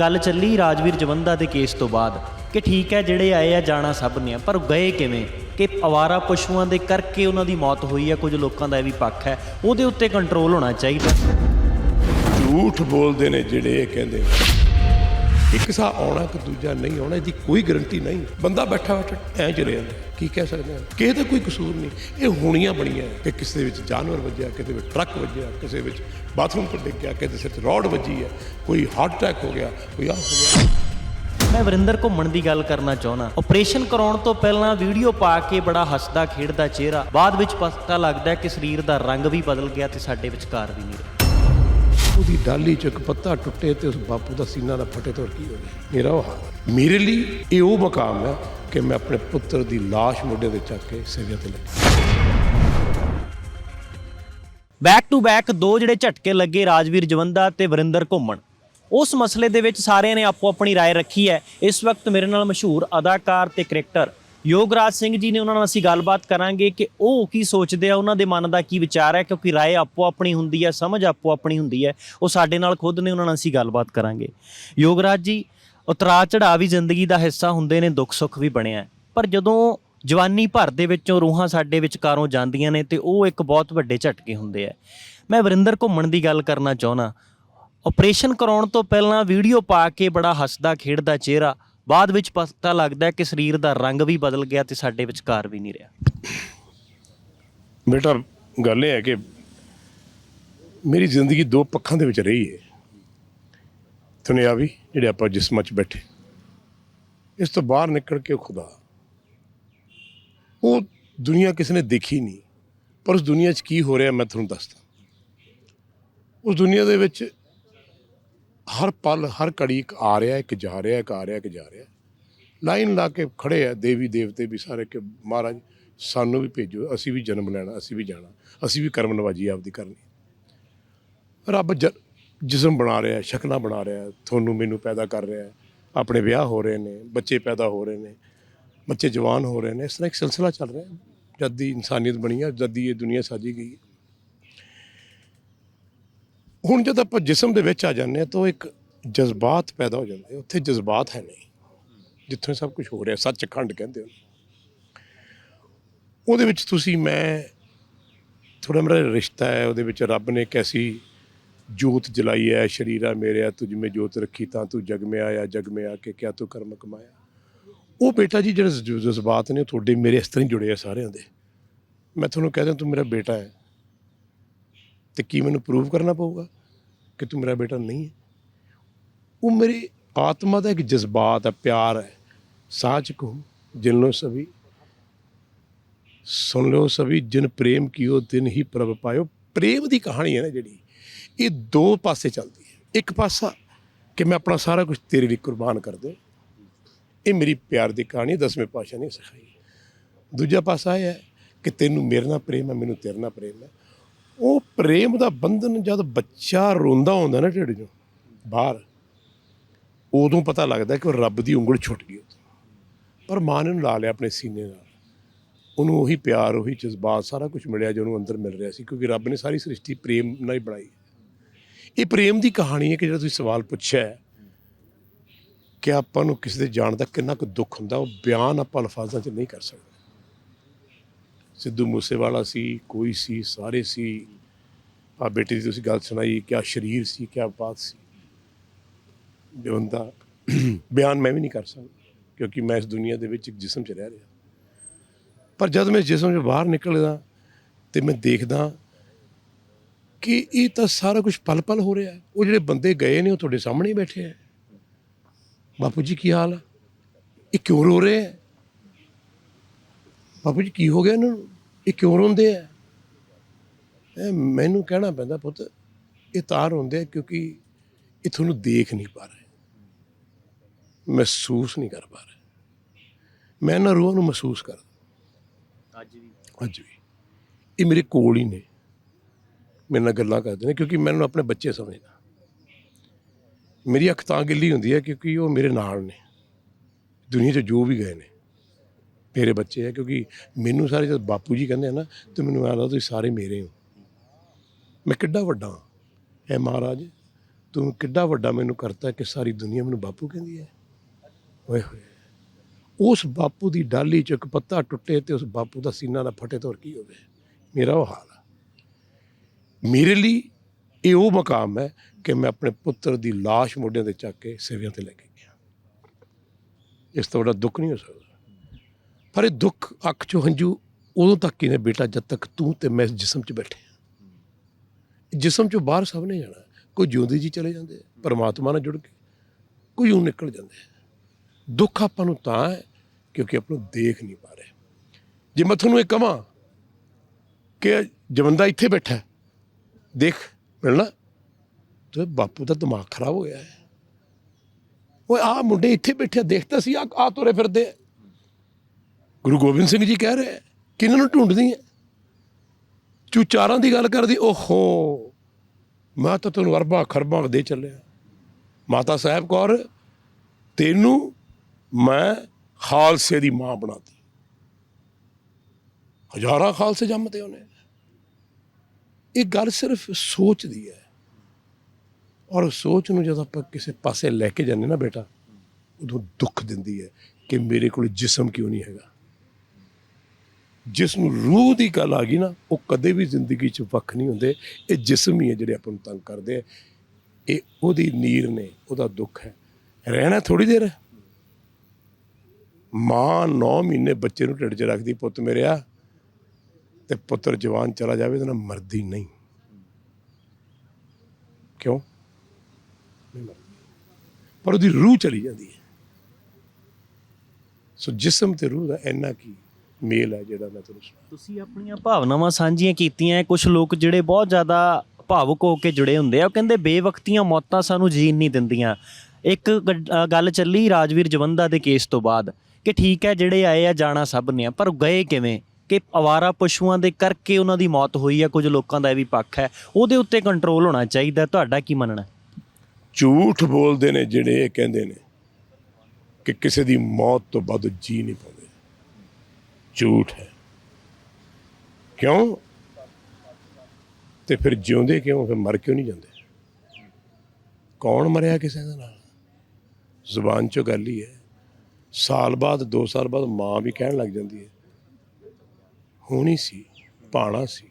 ਗੱਲ ਚੱਲੀ ਰਾਜਵੀਰ ਜਵੰਦਾ ਦੇ ਕੇਸ ਤੋਂ ਬਾਅਦ ਕਿ ਠੀਕ ਹੈ ਜਿਹੜੇ ਆਏ ਆ ਜਾਣਾ ਸਭ ਨੇ ਆ, ਪਰ ਗਏ ਕਿਵੇਂ? ਕਿ ਅਵਾਰਾ ਪਸ਼ੂਆਂ ਦੇ ਕਰਕੇ ਉਹਨਾਂ ਦੀ ਮੌਤ ਹੋਈ ਹੈ ਕੁਝ ਲੋਕਾਂ ਦਾ ਇਹ ਵੀ ਪੱਖ ਹੈ। ਉਹਦੇ ਉੱਤੇ ਕੰਟਰੋਲ ਹੋਣਾ ਚਾਹੀਦਾ। ਝੂਠ ਬੋਲਦੇ ਨੇ ਜਿਹੜੇ ਇਹ ਕਹਿੰਦੇ। ਇੱਕ ਸਾ ਆਉਣਾ ਕਿ ਦੂਜਾ ਨਹੀਂ ਆਉਣਾ, ਇਹਦੀ ਕੋਈ ਗਰੰਟੀ ਨਹੀਂ। ਬੰਦਾ ਬੈਠਾ ਬੈਠਾ ਐ ਚਲੇ ਜਾਂਦਾ ਕੀ ਕਹਿ ਸਕਦੇ ਹਾਂ? ਕਿਸੇ ਦਾ ਕੋਈ ਕਸੂਰ ਨਹੀਂ। ਇਹ ਹੋਣੀਆਂ ਬਣੀਆਂ। ਕਿ ਕਿਸੇ ਦੇ ਵਿੱਚ ਜਾਨਵਰ ਵੱਜਿਆ, ਕਿਸੇ ਵਿੱਚ ਟਰੱਕ ਵੱਜਿਆ, ਕਿਸੇ ਵਿੱਚ ਬਾਥਰੂਮ ਤੋਂ ਡਿੱਗ ਗਿਆ, ਕਿਸੇ ਸਿਰ 'ਚ ਰੋਡ ਵੱਜੀ ਹੈ, ਕੋਈ ਹਾਰਟ ਅਟੈਕ ਹੋ ਗਿਆ, ਕੋਈ ਆ ਹੋ ਗਿਆ। ਮੈਂ ਵਰਿੰਦਰ ਘੁੰਮਣ ਦੀ ਗੱਲ ਕਰਨਾ ਚਾਹੁੰਦਾ। ਆਪਰੇਸ਼ਨ ਕਰਾਉਣ ਤੋਂ ਪਹਿਲਾਂ ਵੀਡੀਓ ਪਾ ਕੇ ਬੜਾ ਹੱਸਦਾ, ਖੇਡਦਾ ਚਿਹਰਾ। ਬਾਅਦ ਵਿੱਚ ਪਤਾ ਲੱਗਦਾ ਕਿ ਸਰੀਰ ਦਾ ਰੰਗ ਵੀ ਬਦਲ ਗਿਆ ਤੇ ਸਾਡੇ ਵਿਚਕਾਰ ਵੀ ਨਹੀਂ ਰਿਹਾ ਉਹਦੀ ਡਾਲੀ 'ਚ ਇੱਕ ਪੱਤਾ ਟੁੱਟੇ ਤੇ ਉਸ ਬਾਪੂ ਦਾ ਸੀਨਾ ਨਾ ਫਟੇ ਤਾਂ ਹੋਰ ਕੀ ਹੋਵੇ ਮੇਰਾ ਉਹ ਹਾਲ ਹੈ। ਮੇਰੇ ਲਈ ਇਹ ਉਹ ਮਕਾਮ ਹੈ ਕਿ ਮੈਂ ਆਪਣੇ ਪੁੱਤਰ ਦੀ ਲਾਸ਼ ਮੋਢੇ ਤੇ ਚੱਕ ਕੇ ਸਿਵਿਆਂ ਤੇ ਲੱਗੀ ਬੈਕ ਟੂ ਬੈਕ ਦੋ ਜਿਹੜੇ ਝਟਕੇ ਲੱਗੇ ਰਾਜਵੀਰ ਜਵੰਦਾ ਤੇ ਵਰਿੰਦਰ ਘੁੰਮਣ ਉਸ ਮਸਲੇ ਦੇ ਵਿੱਚ ਸਾਰਿਆਂ ਨੇ ਆਪੋ ਆਪਣੀ رائے ਰੱਖੀ ਹੈ ਇਸ ਵਕਤ ਮੇਰੇ ਨਾਲ ਮਸ਼ਹੂਰ ਅਦਾਕਾਰ ਤੇ ਕ੍ਰਿਕਟਰ ਯੋਗਰਾਜ ਸਿੰਘ ਜੀ ਨੇ ਉਹਨਾਂ ਨਾਲ ਅਸੀਂ ਗੱਲਬਾਤ ਕਰਾਂਗੇ ਕਿ ਉਹ ਕੀ ਸੋਚਦੇ ਆ ਉਹਨਾਂ ਦੇ ਮਨ ਦਾ ਕੀ ਵਿਚਾਰ ਹੈ ਕਿਉਂਕਿ رائے ਆਪੋ ਆਪਣੀ ਹੁੰਦੀ ਹੈ ਸਮਝ ਆਪੋ ਆਪਣੀ ਹੁੰਦੀ ਹੈ ਉਹ ਸਾਡੇ ਨਾਲ ਖੁਦ ਨੇ ਉਹਨਾਂ ਨਾਲ ਅਸੀਂ ਗੱਲਬਾਤ ਕਰਾਂਗੇ ਯੋਗਰਾਜ ਜੀ ਉਤਰਾਅ ਚੜ੍ਹਾਅ ਵੀ ਜ਼ਿੰਦਗੀ ਦਾ ਹਿੱਸਾ ਹੁੰਦੇ ਨੇ ਦੁੱਖ ਸੁੱਖ ਵੀ ਬਣਿਆ ਹੈ। ਪਰ ਜਦੋਂ ਜਵਾਨੀ ਭਰ ਦੇ ਵਿੱਚੋਂ ਰੂਹਾਂ ਸਾਡੇ ਵਿਚਕਾਰੋਂ ਜਾਂਦੀਆਂ ਨੇ ਤੇ ਉਹ ਇੱਕ ਬਹੁਤ ਵੱਡੇ ਝਟਕੇ ਹੁੰਦੇ ਆ ਮੈਂ ਵਰਿੰਦਰ ਘੁੰਮਣ ਦੀ ਗੱਲ ਕਰਨਾ ਚਾਹੁੰਦਾ ਆਪਰੇਸ਼ਨ ਕਰਾਉਣ ਤੋਂ ਪਹਿਲਾਂ ਵੀਡੀਓ ਪਾ ਕੇ ਬੜਾ ਹੱਸਦਾ ਖੇਡਦਾ ਚਿਹਰਾ ਬਾਅਦ ਵਿੱਚ ਪਤਾ ਲੱਗਦਾ ਹੈ ਕਿ ਸਰੀਰ ਦਾ ਰੰਗ ਵੀ ਬਦਲ ਗਿਆ ਤੇ ਸਾਡੇ ਵਿਚਕਾਰ ਵੀ ਨਹੀਂ ਰਿਹਾ। ਬੇਟਾ, ਗੱਲ ਇਹ ਹੈ ਕਿ ਮੇਰੀ ਜ਼ਿੰਦਗੀ ਦੋ ਪੱਖਾਂ ਦੇ ਵਿੱਚ ਰਹੀ ਹੈ। ਦੁਨਿਆਵੀ ਜਿਹੜੇ ਆਪਾਂ ਜਿਸਮਾਂ 'ਚ ਬੈਠੇ, ਇਸ ਤੋਂ ਬਾਹਰ ਨਿਕਲ ਕੇ ਖੁਦਾ। ਉਹ ਦੁਨੀਆ ਕਿਸੇ ਨੇ ਦੇਖੀ ਨਹੀਂ, ਪਰ ਉਸ ਦੁਨੀਆ 'ਚ ਕੀ ਹੋ ਰਿਹਾ ਮੈਂ ਤੁਹਾਨੂੰ ਦੱਸਦਾ। ਉਸ ਦੁਨੀਆ ਦੇ ਵਿੱਚ ਹਰ ਪਲ, ਹਰ ਘੜੀ ਇੱਕ ਆ ਰਿਹਾ, ਇੱਕ ਜਾ ਰਿਹਾ, ਇੱਕ ਆ ਰਿਹਾ, ਇੱਕ ਜਾ ਰਿਹਾ। ਲਾਈਨ ਲਾ ਕੇ ਖੜੇ ਆ ਦੇਵੀ, ਦੇਵਤੇ ਵੀ ਸਾਰੇ ਕਿ ਮਹਾਰਾਜ, ਸਾਨੂੰ ਵੀ ਭੇਜੋ, ਅਸੀਂ ਵੀ ਜਨਮ ਲੈਣਾ, ਅਸੀਂ ਵੀ ਜਾਣਾ, ਅਸੀਂ ਵੀ ਕਰਮ ਨਵਾਜੀ ਆਪਦੀ ਕਰਨੀ। ਰੱਬ ਜ- ਜਿਸਮ ਬਣਾ ਰਿਹਾ, ਸ਼ਕਲਾਂ ਬਣਾ ਰਿਹਾ, ਤੁਹਾਨੂੰ ਮੈਨੂੰ ਪੈਦਾ ਕਰ ਰਿਹਾ, ਆਪਣੇ ਵਿਆਹ ਹੋ ਰਹੇ ਨੇ, ਬੱਚੇ ਪੈਦਾ ਹੋ ਰਹੇ ਨੇ, ਬੱਚੇ ਜਵਾਨ ਹੋ ਰਹੇ ਨੇ, ਇਸ ਤਰ੍ਹਾਂ ਇੱਕ ਸਿਲਸਿਲਾ ਚੱਲ ਰਿਹਾ। ਜਦ ਦੀ ਇਨਸਾਨੀਅਤ ਬਣੀ ਹੈ ਜਦ ਦੀ ਇਹ ਦੁਨੀਆ ਸਾਜੀ ਗਈ। ਹੈ। ਹੁਣ ਜਦ ਆਪਾਂ ਜਿਸਮ ਦੇ ਵਿੱਚ ਆ ਜਾਂਦੇ ਹਾਂ ਤਾਂ ਉਹ ਇੱਕ ਜਜ਼ਬਾਤ ਪੈਦਾ ਹੋ ਜਾਂਦੇ ਉੱਥੇ ਜਜ਼ਬਾਤ ਹੈ ਨਹੀਂ, ਜਿੱਥੋਂ ਸਭ ਕੁਝ ਹੋ ਰਿਹਾ, ਸੱਚਖੰਡ ਕਹਿੰਦੇ ਹੋ ਉਹਦੇ ਵਿੱਚ ਤੁਸੀਂ ਮੈਂ ਥੋੜਾ ਮੇਰਾ ਰਿਸ਼ਤਾ ਹੈ, ਉਹਦੇ ਵਿੱਚ ਰੱਬ ਨੇ ਕੈਸੀ ਜੋਤ ਜਲਾਈ ਹੈ, ਸ਼ਰੀਰਾ ਮੇਰਿਆ ਤੁਝ ਮੇ ਜੋਤ ਰੱਖੀ ਤਾਂ ਤੂੰ ਜਗ ਮੇ ਆਇਆ, ਜਗ ਮੇ ਆ ਕੇ ਕਿਆ ਤੂੰ ਕਰਮ ਕਮਾਇਆ। ਉਹ ਬੇਟਾ ਜੀ ਜਿਹੜੇ ਜਜ਼ਬਾਤ ਨੇ ਉਹ ਤੁਹਾਡੇ ਮੇਰੇ ਇਸ ਤਰ੍ਹਾਂ ਹੀ ਜੁੜੇ ਆ ਸਾਰਿਆਂ ਦੇ। ਮੈਂ ਤੁਹਾਨੂੰ ਕਹਿ ਦਿਆਂ, ਤੂੰ ਮੇਰਾ ਬੇਟਾ ਹੈ। ਤੇ ਕੀ ਮੈਨੂੰ ਪ੍ਰੂਵ ਕਰਨਾ ਪਊਗਾ ਕਿ ਤੂੰ ਮੇਰਾ ਬੇਟਾ ਨਹੀਂ ਹੈ? ਉਹ ਮੇਰੀ ਆਤਮਾ ਦਾ ਇੱਕ ਜਜ਼ਬਾਤ ਹੈ, ਪਿਆਰ ਹੈ। ਸਾਚ ਕੋ ਜਿਨ ਲੋ ਸਭੀ, ਸੁਣ ਲਓ ਸਭੀ, ਜਿਨ ਪ੍ਰੇਮ ਕੀਓ ਦਿਨ ਹੀ ਪ੍ਰਭ ਪਾਇਓ। ਪ੍ਰੇਮ ਦੀ ਕਹਾਣੀ ਹੈ ਨਾ ਜਿਹੜੀ, ਇਹ ਦੋ ਪਾਸੇ ਚੱਲਦੀ ਹੈ। ਇੱਕ ਪਾਸਾ ਕਿ ਮੈਂ ਆਪਣਾ ਸਾਰਾ ਕੁਝ ਤੇਰੇ ਲਈ ਕੁਰਬਾਨ ਕਰ ਦੇ ਇਹ ਮੇਰੀ ਪਿਆਰ ਦੀ ਕਹਾਣੀ ਦਸਵੇਂ ਪਾਸ਼ਾ ਨੇ ਸਿਖਾਈ। ਦੂਜਾ ਪਾਸਾ ਇਹ ਹੈ ਕਿ ਤੈਨੂੰ ਮੇਰੇ ਨਾਲ ਪ੍ਰੇਮ ਹੈ, ਮੈਨੂੰ ਤੇਰੇ ਨਾਲ ਪ੍ਰੇਮ ਹੈ। ਉਹ ਪ੍ਰੇਮ ਦਾ ਬੰਧਨ ਜਦ ਬੱਚਾ ਰੋਂਦਾ ਹੁੰਦਾ ਨਾ ਢਿੱਡ 'ਚੋਂ, ਬਾਹਰ, ਉਦੋਂ ਪਤਾ ਲੱਗਦਾ ਕਿ ਉਹ ਰੱਬ ਦੀ ਉਂਗਲ ਛੁੱਟ ਗਈ ਉਹ ਪਰ ਮਾਂ ਨੇ ਲਾ ਲਿਆ ਆਪਣੇ ਸੀਨੇ ਨਾਲ। ਉਹਨੂੰ ਉਹੀ ਪਿਆਰ, ਉਹੀ ਜਜ਼ਬਾਤ ਸਾਰਾ ਕੁਝ ਮਿਲਿਆ ਜੋ ਉਹਨੂੰ ਅੰਦਰ ਮਿਲ ਰਿਹਾ ਸੀ, ਕਿਉਂਕਿ ਰੱਬ ਨੇ ਸਾਰੀ ਸ੍ਰਿਸ਼ਟੀ ਪ੍ਰੇਮ ਨਾਲ ਹੀ ਬਣਾਈ ਇਹ ਪ੍ਰੇਮ ਦੀ ਕਹਾਣੀ ਹੈ ਕਿ ਜਿਹੜਾ ਤੁਸੀਂ ਸਵਾਲ ਪੁੱਛਿਆ ਕਿ ਆਪਾਂ ਨੂੰ ਕਿਸੇ ਦੇ ਜਾਣ ਦਾ ਕਿੰਨਾ ਕੁ ਦੁੱਖ ਹੁੰਦਾ, ਉਹ ਬਿਆਨ ਆਪਾਂ ਅਲਫਾਜ਼ਾਂ 'ਚ ਨਹੀਂ ਕਰ ਸਕਦੇ। ਸਿੱਧੂ ਮੂਸੇਵਾਲਾ ਸੀ, ਕੋਈ ਸੀ, ਸਾਰੇ ਸੀ। ਆ ਬੇਟੀ ਦੀ ਤੁਸੀਂ ਗੱਲ ਸੁਣਾਈ, ਕਿਆ ਸ਼ਰੀਰ ਸੀ, ਕਿਆ ਬਾਤ ਸੀ। ਜੋ ਹੁੰਦਾ ਬਿਆਨ ਮੈਂ ਵੀ ਨਹੀਂ ਕਰ ਸਕਦਾ, ਕਿਉਂਕਿ ਮੈਂ ਇਸ ਦੁਨੀਆ ਦੇ ਵਿੱਚ ਇੱਕ ਜਿਸਮ 'ਚ ਰਹਿ ਰਿਹਾ। ਪਰ ਜਦ ਮੈਂ ਜਿਸਮ 'ਚ ਬਾਹਰ ਨਿਕਲਦਾ ਤੇ ਮੈਂ ਦੇਖਦਾ ਕਿ ਇਹ ਤਾਂ ਸਾਰਾ ਕੁਝ ਪਲ-ਪਲ ਹੋ ਰਿਹਾ। ਹੈ। ਉਹ ਜਿਹੜੇ ਬੰਦੇ ਗਏ ਨੇ, ਉਹ ਤੁਹਾਡੇ ਸਾਹਮਣੇ ਹੀ ਬੈਠੇ ਆ। ਬਾਪੂ ਜੀ, ਕੀ ਹਾਲ ਆ? ਇਹ ਕਿਉਂ ਰੋ ਰਹੇ ਹੈ ਬਾਪੂ ਜੀ ਕੀ ਹੋ ਗਿਆ ਇਹਨਾਂ ਨੂੰ? ਇਹ ਕਿਉਂ ਰੋਂਦੇ ਆ? ਇਹ ਮੈਨੂੰ ਕਹਿਣਾ ਪੈਂਦਾ ਪੁੱਤ ਇਹ ਤਾਂ ਰੋਂਦੇ ਆ ਕਿਉਂਕਿ ਇਹ ਤੁਹਾਨੂੰ ਦੇਖ ਨਹੀਂ ਪਾ ਰਹੇ। ਮਹਿਸੂਸ ਨਹੀਂ ਕਰ ਪਾ ਰਹੇ। ਮੈਂ ਇਹਨਾਂ ਰੂਹਾਂ ਨੂੰ ਮਹਿਸੂਸ ਕਰਦਾ। ਅੱਜ ਵੀ? ਅੱਜ ਵੀ। ਇਹ ਮੇਰੇ ਕੋਲ ਹੀ ਨੇ। ਮੇਰੇ ਨਾਲ ਗੱਲਾਂ ਕਰਦੇ ਨੇ ਕਿਉਂਕਿ ਮੈਨੂੰ ਆਪਣੇ ਬੱਚੇ ਸਮਝਦਾ। ਮੇਰੀ ਅੱਖ ਤਾਂ ਗਿੱਲੀ ਹੁੰਦੀ ਹੈ ਕਿਉਂਕਿ ਉਹ ਮੇਰੇ ਨਾਲ ਨੇ। ਦੁਨੀਆ 'ਚ ਜੋ ਵੀ ਗਏ ਨੇ। ਮੇਰੇ ਬੱਚੇ ਹੈ ਕਿਉਂਕਿ ਮੈਨੂੰ ਸਾਰੇ ਜਦ ਬਾਪੂ ਜੀ ਕਹਿੰਦੇ ਆ ਨਾ, ਤੇ ਮੈਨੂੰ ਐਂ ਲੱਗਦਾ ਤੁਸੀਂ ਸਾਰੇ ਮੇਰੇ ਹੋ। ਮੈਂ ਕਿੱਡਾ ਵੱਡਾ ਹਾਂ। ਐ ਮਹਾਰਾਜ, ਤੂੰ ਕਿੱਡਾ ਵੱਡਾ ਮੈਨੂੰ ਕਰਤਾ ਕਿ ਸਾਰੀ ਦੁਨੀਆ ਮੈਨੂੰ ਬਾਪੂ ਕਹਿੰਦੀ ਹੈ ਓਏ ਹੋਏ। ਉਸ ਬਾਪੂ ਦੀ ਡਾਲੀ ਚ ਇੱਕ ਪੱਤਾ ਟੁੱਟੇ ਤੇ ਉਸ ਬਾਪੂ ਦਾ ਸੀਨਾ ਨਾ ਫਟੇ ਤਾਂ ਕੀ ਹੋਵੇ? ਮੇਰਾ ਉਹ ਹਾਲ ਹੈ ਮੇਰੇ ਲਈ ਇਹ ਉਹ ਮਕਾਮ ਹੈ ਕਿ ਮੈਂ ਆਪਣੇ ਪੁੱਤਰ ਦੀ ਲਾਸ਼ ਮੋਢਿਆਂ ਤੇ ਚੱਕ ਕੇ ਸੇਵਿਆਂ ਤੇ ਲੈ ਕੇ ਗਿਆ। ਇਸ ਤੋਂ ਵੱਡਾ ਦੁੱਖ ਨਹੀਂ ਹੋ ਸਕਦਾ। ਪਰ ਇਹ ਦੁੱਖ, ਅੱਖ ਚੋਂ ਹੰਝੂ ਉਦੋਂ ਤੱਕ ਹੀ ਨੇ ਬੇਟਾ, ਜਦ ਤੱਕ ਤੂੰ ਤੇ ਮੈਂ ਇਸ ਜਿਸਮ 'ਚ ਬੈਠੇ ਹਾਂ। ਜਿਸਮ 'ਚੋਂ ਬਾਹਰ ਸਭ ਨੇ ਜਾਣਾ। ਕੋਈ ਜਿਉਂਦੇ ਜੀ ਚਲੇ ਜਾਂਦੇ ਪਰਮਾਤਮਾ ਨਾਲ ਜੁੜ ਕੇ, ਕੋਈ ਉਹ ਨਿਕਲ ਜਾਂਦੇ ਦੁੱਖ ਆਪਾਂ ਨੂੰ ਤਾਂ ਹੈ, ਕਿਉਂਕਿ ਆਪਾਂ ਨੂੰ ਦੇਖ ਨਹੀਂ ਪਾ ਰਹੇ। ਜੇ ਮੈਂ ਤੁਹਾਨੂੰ ਇਹ ਕਹਾਂ ਕਿ ਜਵੰਦਾ ਇੱਥੇ ਬੈਠਾ ਦੇਖ ਮਿਲਣਾ ਤੇ ਬਾਪੂ ਦਾ ਦਿਮਾਗ ਖਰਾਬ ਹੋ ਗਿਆ ਹੈ। ਉਹ ਆ ਮੁੰਡੇ ਇੱਥੇ ਬੈਠੇ ਦੇਖਦਾ ਸੀ ਆ ਆ ਤੁਰੇ ਫਿਰਦੇ ਗੁਰੂ ਗੋਬਿੰਦ ਸਿੰਘ ਜੀ ਕਹਿ ਰਹੇ ਆ, ਕਿਹਨਾਂ ਨੂੰ ਢੂੰਡਦੀ ਹੈ। ਤੂੰ ਦੀ ਗੱਲ ਕਰਦੀ ਓਹੋ ਮੈਂ ਤਾਂ ਤੈਨੂੰ ਅਰਬਾਂ ਖਰਬਾਂ ਦੇ ਚੱਲਿਆ। ਮਾਤਾ ਸਾਹਿਬ ਕੌਰ ਤੈਨੂੰ ਮੈਂ ਖਾਲਸੇ ਦੀ ਮਾਂ ਬਣਾਤੀ। ਹਜ਼ਾਰਾਂ ਖਾਲਸੇ ਜੰਮਦੇ ਉਹਨੇ। ਇਹ ਗੱਲ ਸਿਰਫ ਸੋਚ ਦੀ ਹੈ। ਔਰ ਸੋਚ ਨੂੰ ਜਦੋਂ ਆਪਾਂ ਕਿਸੇ ਪਾਸੇ ਲੈ ਕੇ ਜਾਂਦੇ ਨਾ ਬੇਟਾ ਉਦੋਂ ਦੁੱਖ ਦਿੰਦੀ ਹੈ ਕਿ ਮੇਰੇ ਕੋਲ ਜਿਸਮ ਕਿਉਂ ਨਹੀਂ ਹੈਗਾ? ਜਿਸ ਨੂੰ ਰੂਹ ਦੀ ਗੱਲ ਆ ਗਈ ਨਾ, ਉਹ ਕਦੇ ਵੀ ਜ਼ਿੰਦਗੀ 'ਚ ਵੱਖ ਨਹੀਂ ਹੁੰਦੇ। ਇਹ ਜਿਸਮ ਹੀ ਹੈ ਜਿਹੜੇ ਆਪਾਂ ਨੂੰ ਤੰਗ ਕਰਦੇ ਆ। ਇਹ ਉਹਦੀ ਨੀਰ ਨੇ, ਉਹਦਾ ਦੁੱਖ ਹੈ। ਰਹਿਣਾ ਥੋੜੀ ਦੇਰ ਹੈ। ਮਾਂ 9 ਮਹੀਨੇ ਬੱਚੇ ਨੂੰ ਢਿੱਡ 'ਚ ਰੱਖਦੀ, ਪੁੱਤ ਮੇਰਿਆ ਤੇ ਪੁੱਤਰ ਜਵਾਨ ਚਲਾ ਜਾਵੇ ਤਾਂ ਨਾ ਮਰਦੀ ਨਹੀਂ। ਕਿਉਂ? ਪਰ ਉਹਦੀ ਰੂਹ ਚਲੀ ਜਾਂਦੀ ਹੈ। ਸੋ ਜਿਸਮ ਤੇ ਰੂਹ ਦਾ ਇੰਨਾ ਕੀ ਮੇਲ ਹੈ ਜਿਹੜਾ ਮੈਂ ਤੁਹਾਨੂੰ ਸੁਣਾ ਤੁਸੀਂ ਆਪਣੀਆਂ ਭਾਵਨਾਵਾਂ ਸਾਂਝੀਆਂ ਕੀਤੀਆਂ ਕੁਝ ਲੋਕ ਜਿਹੜੇ ਬਹੁਤ ਜ਼ਿਆਦਾ ਭਾਵੁਕ ਹੋ ਕੇ ਜੁੜੇ ਹੁੰਦੇ ਆ। ਉਹ ਕਹਿੰਦੇ ਬੇਵਕਤੀਆਂ ਮੌਤਾਂ ਸਾਨੂੰ ਜੀਣ ਨਹੀਂ ਦਿੰਦੀਆਂ। ਇੱਕ ਗੱਲ ਚੱਲੀ ਰਾਜਵੀਰ ਜਵੰਦਾ ਦੇ ਕੇਸ ਤੋਂ ਬਾਅਦ ਕਿ ਠੀਕ ਹੈ ਜਿਹੜੇ ਆਏ ਆ ਜਾਣਾ ਸਭ ਨੇ ਆ ਪਰ ਗਏ ਕਿਵੇਂ? ਕਿ ਅਵਾਰਾ ਪਸ਼ੂਆਂ ਦੇ ਕਰਕੇ ਉਹਨਾਂ ਦੀ ਮੌਤ ਹੋਈ ਆ ਕੁਝ ਲੋਕਾਂ ਦਾ ਇਹ ਵੀ ਪੱਖ ਹੈ। ਉਹਦੇ ਉੱਤੇ ਕੰਟਰੋਲ ਹੋਣਾ ਚਾਹੀਦਾ ਤੁਹਾਡਾ ਕੀ ਮੰਨਣਾ ਝੂਠ ਬੋਲਦੇ ਨੇ ਜਿਹੜੇ ਇਹ ਕਹਿੰਦੇ ਨੇ ਕਿ ਕਿਸੇ ਦੀ ਮੌਤ ਤੋਂ ਬਾਅਦ ਜੀ ਨਹੀਂ ਪਾਉਂਦੇ। ਝੂਠ ਹੈ। ਕਿਉਂ? ਤੇ ਫਿਰ ਜਿਉਂਦੇ ਕਿਉਂ? ਫਿਰ ਮਰ ਕਿਉਂ ਨਹੀਂ ਜਾਂਦੇ? ਕੌਣ ਮਰਿਆ ਕਿਸੇ ਦੇ ਨਾਲ? ਜ਼ੁਬਾਨ ਚੋਂ ਗੱਲ ਹੀ ਹੈ। ਸਾਲ ਬਾਅਦ 2 ਸਾਲ ਬਾਅਦ ਮਾਂ ਵੀ ਕਹਿਣ ਲੱਗ ਜਾਂਦੀ ਹੈ। ਹੋਣੀ ਸੀ, ਪਾਣਾ ਸੀ।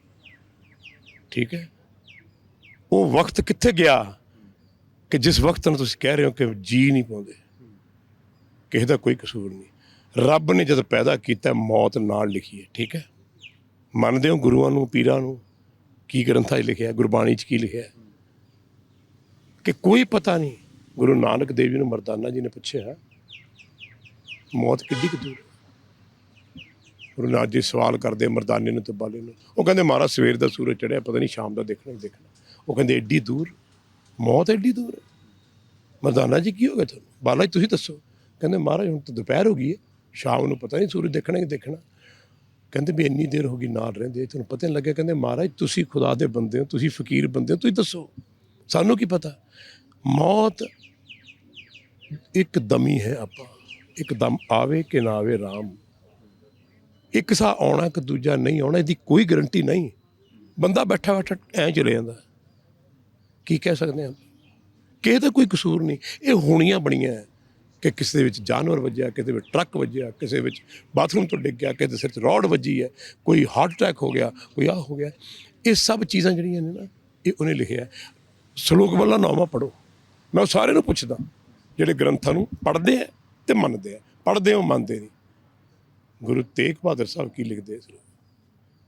ਠੀਕ ਹੈ? ਉਹ ਵਕਤ ਕਿੱਥੇ ਗਿਆ ਕਿ ਜਿਸ ਵਕਤ ਨੂੰ ਤੁਸੀਂ ਕਹਿ ਰਹੇ ਹੋ ਕਿ ਜੀ ਨਹੀਂ ਪਾਉਂਦੇ? ਕਿਸੇ ਦਾ ਕੋਈ ਕਸੂਰ ਨਹੀਂ। ਰੱਬ ਨੇ ਜਦ ਪੈਦਾ ਕੀਤਾ, ਮੌਤ ਨਾਲ ਲਿਖੀ ਹੈ, ਠੀਕ ਹੈ? ਮੰਨਦੇ ਹੋ ਗੁਰੂਆਂ ਨੂੰ, ਪੀਰਾਂ ਨੂੰ? ਕੀ ਗ੍ਰੰਥਾਂ 'ਚ ਲਿਖਿਆ, ਗੁਰਬਾਣੀ 'ਚ ਕੀ ਲਿਖਿਆ? ਕਿ ਕੋਈ ਪਤਾ ਨਹੀਂ, ਗੁਰੂ ਨਾਨਕ ਦੇਵ ਜੀ ਨੂੰ ਮਰਦਾਨਾ ਜੀ ਨੇ ਪੁੱਛਿਆ, ਮੌਤ ਕਿੱਡੀ ਕੁ ਦੂਰ ਗੁਰੂ ਨਾਨਕ ਜੀ ਸਵਾਲ ਕਰਦੇ, ਮਰਦਾਨੇ ਨੂੰ ਤੇ ਬਾਲੇ ਨੂੰ। ਉਹ ਕਹਿੰਦੇ, ਮਹਾਰਾਜ, ਸਵੇਰ ਦਾ ਸੂਰਜ ਚੜਿਆ, ਪਤਾ ਨਹੀਂ ਸ਼ਾਮ ਦਾ ਦੇਖਣਾ ਦੇਖਣਾ ਉਹ ਕਹਿੰਦੇ, ਐਡੀ ਦੂਰ? ਮੌਤ ਏਡੀ ਦੂਰ ਮਰਦਾਨਾ ਜੀ, ਕੀ ਹੋ ਗਿਆ ਤੁਹਾਨੂੰ? ਬਾਲਾ ਜੀ, ਤੁਸੀਂ ਦੱਸੋ। ਕਹਿੰਦੇ, ਮਹਾਰਾਜ, ਹੁਣ ਤਾਂ ਦੁਪਹਿਰ ਹੋ ਗਈ ਹੈ। ਸ਼ਾਮ ਨੂੰ ਪਤਾ ਨਹੀਂ ਸੂਰਜ ਦੇਖਣਾ ਕਿ ਦੇਖਣਾ। ਕਹਿੰਦੇ ਵੀ ਇੰਨੀ ਦੇਰ ਹੋ ਗਈ ਨਾਲ ਰਹਿੰਦੇ ਤੁਹਾਨੂੰ ਪਤਾ ਨਹੀਂ ਲੱਗਿਆ। ਕਹਿੰਦੇ ਮਹਾਰਾਜ, ਤੁਸੀਂ ਖੁਦਾ ਦੇ ਬੰਦੇ ਹੋ, ਤੁਸੀਂ ਫਕੀਰ ਬੰਦੇ ਹੋ, ਤੁਸੀਂ ਦੱਸੋ। ਸਾਨੂੰ ਕੀ ਪਤਾ? ਮੌਤ ਇੱਕ ਦਮੀ ਹੈ ਆਪਾਂ। ਇੱਕ ਦਮ ਆਵੇ ਕਿ ਨਾ ਆਵੇ ਰਾਮ। ਇੱਕ ਸਾ ਆਉਣਾ ਕਿ ਦੂਜਾ ਨਹੀਂ ਆਉਣਾ, ਇਹਦੀ ਕੋਈ ਗਰੰਟੀ ਨਹੀਂ। ਬੰਦਾ ਬੈਠਾ ਬੈਠਾ ਐਂ ਚਲੇ ਜਾਂਦਾ। ਕੀ ਕਹਿ ਸਕਦੇ ਹਾਂ? ਕਿਸੇ ਦਾ ਕੋਈ ਕਸੂਰ ਨਹੀਂ। ਇਹ ਹੋਣੀਆਂ ਬਣੀਆਂ। ਹੈ ਕਿ ਕਿਸੇ ਦੇ ਵਿੱਚ ਜਾਨਵਰ ਵੱਜਿਆ, ਕਿਸੇ ਵਿੱਚ ਟਰੱਕ ਵੱਜਿਆ, ਕਿਸੇ ਵਿੱਚ ਬਾਥਰੂਮ ਤੋਂ ਡਿੱਗ ਗਿਆ, ਕਿਸੇ ਦੇ ਸਿਰ 'ਚ ਰੋਡ ਵੱਜੀ ਹੈ, ਕੋਈ ਹਾਰਟ ਅਟੈਕ ਹੋ ਗਿਆ, ਕੋਈ ਆ ਹੋ ਗਿਆ। ਇਹ ਸਭ ਚੀਜ਼ਾਂ ਜਿਹੜੀਆਂ ਨੇ ਨਾ, ਇਹ ਉਹਨੇ ਲਿਖਿਆ ਸ਼ਲੋਕ ਵੱਲਾ ਨਾਮਾ ਪੜੋ ਮੈਂ ਉਹ ਸਾਰਿਆਂ ਨੂੰ ਪੁੱਛਦਾ, ਜਿਹੜੇ ਗ੍ਰੰਥਾਂ ਨੂੰ ਪੜ੍ਹਦੇ ਆ ਤੇ ਮੰਨਦੇ ਆ ਪੜ੍ਹਦੇ ਹੋ, ਮੰਨਦੇ ਨਹੀਂ। ਗੁਰੂ ਤੇਗ ਬਹਾਦਰ ਸਾਹਿਬ ਕੀ ਲਿਖਦੇ ਸੀ?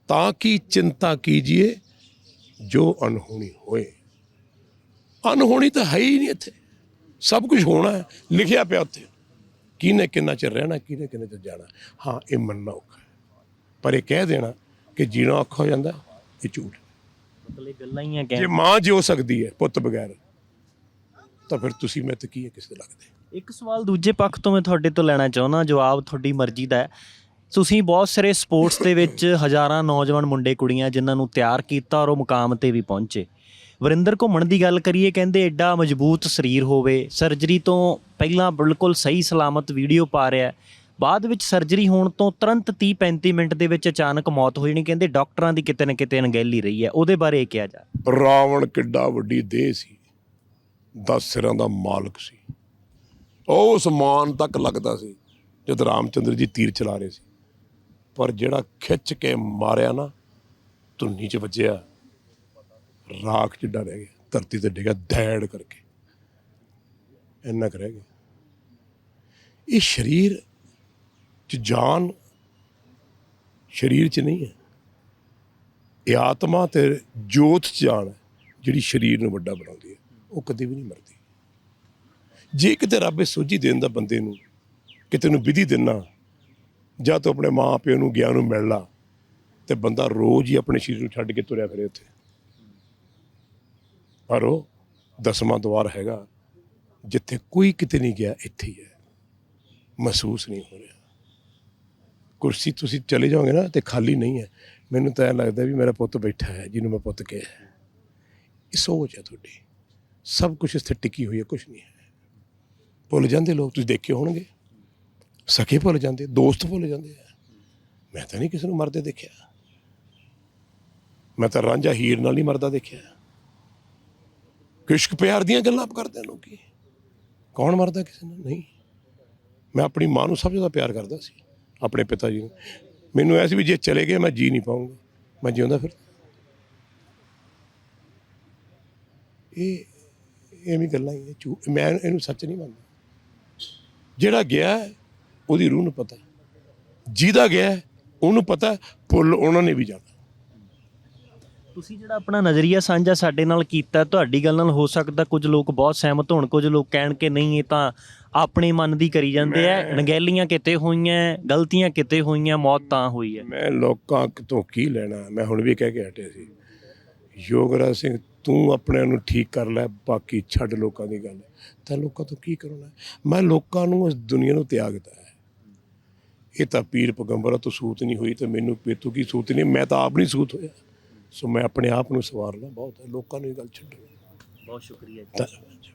ਤਾਂ ਕੀ ਚਿੰਤਾ ਕੀਜੀਏ ਜੋ ਅਨਹੋਣੀ ਹੋਏ। ਅਨਹੋਣੀ ਤਾਂ ਹੈ ਹੀ ਨਹੀਂ ਇੱਥੇ। ਸਭ ਕੁਝ ਹੋਣਾ ਹੈ ਲਿਖਿਆ ਪਿਆ ਉੱਥੇ। ਕਿਹਨੇ ਕਿੰਨਾ ਚਿਰ ਰਹਿਣਾ ਕਿਹਨੇ ਕਿੰਨੇ ਚਿਰ ਜਾਣਾ? ਹਾਂ ਇਹ ਮੰਨਣਾ ਔਖਾ ਪਰ ਇਹ ਕਹਿ ਦੇਣਾ ਕਿ ਜੀਣਾ ਔਖਾ ਹੋ ਜਾਂਦਾ ਇਹ ਝੂਠ। ਮਤਲਬ ਇਹ ਗੱਲਾਂ ਹੀ ਆ ਜੇ ਕਹਿ ਮਾਂ ਜਿਉ ਸਕਦੀ ਹੈ ਪੁੱਤ ਬਗੈਰ ਤਾਂ ਫਿਰ ਤੁਸੀਂ ਮੈਂ ਤੇ ਕੀ ਹੈ ਕਿਸ ਦੇ ਲੱਗਦੇ ਇੱਕ ਸਵਾਲ ਦੂਜੇ ਪੱਖ ਤੋਂ ਮੈਂ ਤੁਹਾਡੇ ਤੋਂ ਲੈਣਾ ਚਾਹੁੰਦਾ ਜਵਾਬ ਤੁਹਾਡੀ ਮਰਜ਼ੀ ਦਾ ਹੈ। ਤੁਸੀਂ ਬਹੁਤ ਸਾਰੇ ਸਪੋਰਟਸ ਦੇ ਵਿੱਚ ਹਜ਼ਾਰਾਂ ਨੌਜਵਾਨ ਮੁੰਡੇ ਕੁੜੀਆਂ ਜਿਨ੍ਹਾਂ ਨੂੰ ਤਿਆਰ ਕੀਤਾ ਔਰ ਉਹ ਮੁਕਾਮ ਤੇ ਵੀ ਪਹੁੰਚੇ। ਵਰਿੰਦਰ, ਘੁੰਮਣ ਦੀ ਗੱਲ ਕਰੀਏ, ਕਹਿੰਦੇ ਐਡਾ ਮਜ਼ਬੂਤ ਸਰੀਰ ਹੋਵੇ ਸਰਜਰੀ ਤੋਂ ਪਹਿਲਾਂ ਬਿਲਕੁਲ ਸਹੀ ਸਲਾਮਤ ਵੀਡੀਓ ਪਾ ਰਿਹਾ ਬਾਅਦ ਵਿੱਚ ਸਰਜਰੀ ਹੋਣ ਤੋਂ ਤੁਰੰਤ 30 35 ਮਿੰਟ ਦੇ ਵਿੱਚ ਅਚਾਨਕ ਮੌਤ ਹੋ ਜਾਣੀ ਕਹਿੰਦੇ ਡਾਕਟਰਾਂ ਦੀ ਕਿਤੇ ਨਾ ਕਿਤੇ ਅਣਗਹਿਲੀ ਰਹੀ ਹੈ। ਉਹਦੇ ਬਾਰੇ ਇਹ ਕਿਹਾ ਜਾ ਰਾਵਣ ਕਿੱਡਾ ਵੱਡੀ ਦੇਹ ਸੀ, ਦਸ ਸਿਰਾਂ ਦਾ ਮਾਲਕ ਸੀ। ਉਹ ਸਮਾਨ ਤੱਕ ਲੱਗਦਾ ਸੀ, ਜਦ ਰਾਮਚੰਦਰ ਜੀ ਤੀਰ ਚਲਾ ਰਹੇ ਸੀ। ਪਰ ਜਿਹੜਾ ਖਿੱਚ ਕੇ ਮਾਰਿਆ ਨਾ, ਧੁੰਨੀ 'ਚ ਵੱਜਿਆ। ਰਾਖ ਜਿੱਡਾ ਰਹਿ ਗਿਆ, ਧਰਤੀ ਤੇ ਡਿੱਗਾ ਦੈੜ ਕਰਕੇ। ਇੰਨਾ ਕੁ ਰਹਿ ਗਿਆ। ਇਹ ਸਰੀਰ 'ਚ ਜਾਨ ਸਰੀਰ 'ਚ ਨਹੀਂ ਹੈ। ਇਹ ਆਤਮਾ ਤੇ ਜੋਤ 'ਚ ਜਾਨ ਹੈ, ਜਿਹੜੀ ਸਰੀਰ ਨੂੰ ਵੱਡਾ ਬਣਾਉਂਦੀ ਹੈ। ਉਹ ਕਦੇ ਵੀ ਨਹੀਂ ਮਰਦੀ। ਜੇ ਕਿਤੇ ਰੱਬ ਇਹ ਸੋਝੀ ਦੇਣ ਦਾ ਬੰਦੇ ਨੂੰ ਕਿਤੇ ਨੂੰ ਵਿਧੀ ਦੇਣਾ ਜਾਂ ਤੂੰ ਆਪਣੇ ਮਾਂ ਪਿਓ ਨੂੰ ਗਿਆਨ ਨੂੰ ਮਿਲ ਲਾ ਤੇ ਬੰਦਾ ਰੋਜ਼ ਹੀ ਆਪਣੇ ਸਰੀਰ ਨੂੰ ਛੱਡ ਕੇ ਤੁਰਿਆ ਫਿਰੇ ਉੱਥੇ। ਪਰ ਉਹ ਦਸਵਾਂ ਦਵਾਰ ਹੈਗਾ, ਜਿੱਥੇ ਕੋਈ ਕਿਤੇ ਨਹੀਂ ਗਿਆ, ਇੱਥੇ ਹੀ ਹੈ। ਮਹਿਸੂਸ ਨਹੀਂ ਹੋ ਰਿਹਾ। ਕੁਰਸੀ ਤੁਸੀਂ ਚਲੇ ਜਾਓਗੇ ਨਾ ਤੇ ਖਾਲੀ ਨਹੀਂ ਹੈ। ਮੈਨੂੰ ਤਾਂ ਐਂ ਲੱਗਦਾ ਵੀ ਮੇਰਾ ਪੁੱਤ ਬੈਠਾ ਹੈ, ਜਿਹਨੂੰ ਮੈਂ ਪੁੱਤ ਕਿਹਾ ਹੈ। ਇਹ ਸੋਚ ਹੈ ਤੁਹਾਡੀ। ਸਭ ਕੁਝ ਇੱਥੇ ਟਿਕੀ ਹੋਈ ਹੈ ਕੁਝ ਨਹੀਂ ਹੈ। ਭੁੱਲ ਜਾਂਦੇ ਲੋਕ, ਤੁਸੀਂ ਦੇਖੇ ਹੋਣਗੇ। ਸਕੇ ਭੁੱਲ ਜਾਂਦੇ, ਦੋਸਤ ਭੁੱਲ ਜਾਂਦੇ ਆ। ਮੈਂ ਤਾਂ ਨਹੀਂ ਕਿਸੇ ਨੂੰ ਮਰਦੇ ਦੇਖਿਆ। ਮੈਂ ਤਾਂ ਰਾਂਝਾ ਹੀਰ ਨਾਲ ਨਹੀਂ ਮਰਦਾ ਦੇਖਿਆ। ਕਿਸ਼ਕ ਪਿਆਰ ਦੀਆਂ ਗੱਲਾਂ ਕਰਦੇ ਆ ਲੋਕੀ। ਕੌਣ ਮਰਦਾ ਕਿਸੇ ਨੂੰ ਨਹੀਂ। ਮੈਂ ਆਪਣੀ ਮਾਂ ਨੂੰ ਸਭ ਤੋਂ ਜ਼ਿਆਦਾ ਪਿਆਰ ਕਰਦਾ ਸੀ, ਆਪਣੇ ਪਿਤਾ ਜੀ ਨੂੰ। ਮੈਨੂੰ ਐ ਸੀ ਵੀ ਜੇ ਚਲੇ ਗਏ ਮੈਂ ਜੀ ਨਹੀਂ ਪਾਉਂਗਾ। ਮੈਂ ਜਿਉਂਦਾ ਫਿਰ ਇਹ ਐਵੇਂ ਗੱਲਾਂ ਹੀ ਝੂ ਮੈਂ ਇਹਨੂੰ ਸੱਚ ਨਹੀਂ ਮੰਨਦਾ। ਜਿਹੜਾ ਗਿਆ, ਉਹਦੀ ਰੂਹ ਨੂੰ ਪਤਾ। ਜਿਹਦਾ ਗਿਆ, ਉਹਨੂੰ ਪਤਾ ਭੁੱਲ ਉਹਨਾਂ ਨੇ ਵੀ ਜਾਣਾ। ਤੁਸੀਂ ਜਿਹੜਾ ਆਪਣਾ ਨਜ਼ਰੀਆ ਸਾਂਝਾ ਸਾਡੇ ਨਾਲ ਕੀਤਾ ਤੁਹਾਡੀ ਗੱਲ ਨਾਲ ਹੋ ਸਕਦਾ ਕੁਝ ਲੋਕ ਬਹੁਤ ਸਹਿਮਤ ਹੋਣ ਕੁਝ ਲੋਕ ਕਹਿਣ ਕਿ ਨਹੀਂ ਇਹ ਤਾਂ ਆਪਣੇ ਮਨ ਦੀ ਕਰੀ ਜਾਂਦੇ ਆ ਅਣਗਹਿਲੀਆਂ ਕਿਤੇ ਹੋਈਆਂ ਗਲਤੀਆਂ ਕਿਤੇ ਹੋਈਆਂ ਮੌਤ ਤਾਂ ਹੋਈ ਹੈ। ਮੈਂ ਲੋਕਾਂ ਤੋਂ ਕੀ ਲੈਣਾ ਮੈਂ ਹੁਣ ਵੀ ਕਹਿ ਕੇ ਹਟਿਆ ਸੀ। ਯੋਗਰਾਜ ਸਿੰਘ ਤੂੰ ਆਪਣੇ ਨੂੰ ਠੀਕ ਕਰ ਲੈ ਬਾਕੀ ਛੱਡ ਲੋਕਾਂ ਦੀ ਗੱਲ। ਤਾਂ ਲੋਕਾਂ ਤੋਂ ਕੀ ਕਰਨਾ ਮੈਂ ਲੋਕਾਂ ਨੂੰ ਇਸ ਦੁਨੀਆ ਨੂੰ ਤਿਆਗਦਾ ਇਹ ਤਾਂ ਪੀਰ ਪਗੰਬਰਾਂ ਤੋਂ ਸੂਤ ਨਹੀਂ ਹੋਈ ਤੇ ਮੈਨੂੰ ਪੇਤੂ ਕੀ ਸੂਤ ਨਹੀਂ ਮੈਂ ਤਾਂ ਆਪ ਨਹੀਂ ਸੂਤ ਹੋਇਆ। ਸੋ ਮੈਂ ਆਪਣੇ ਆਪ ਨੂੰ ਸਵਾਰਨਾ ਬਹੁਤ ਹੈ। ਲੋਕਾਂ ਨੂੰ ਇਹ ਗੱਲ ਛੱਡੋ। ਬਹੁਤ ਸ਼ੁਕਰੀਆ ਜੀ।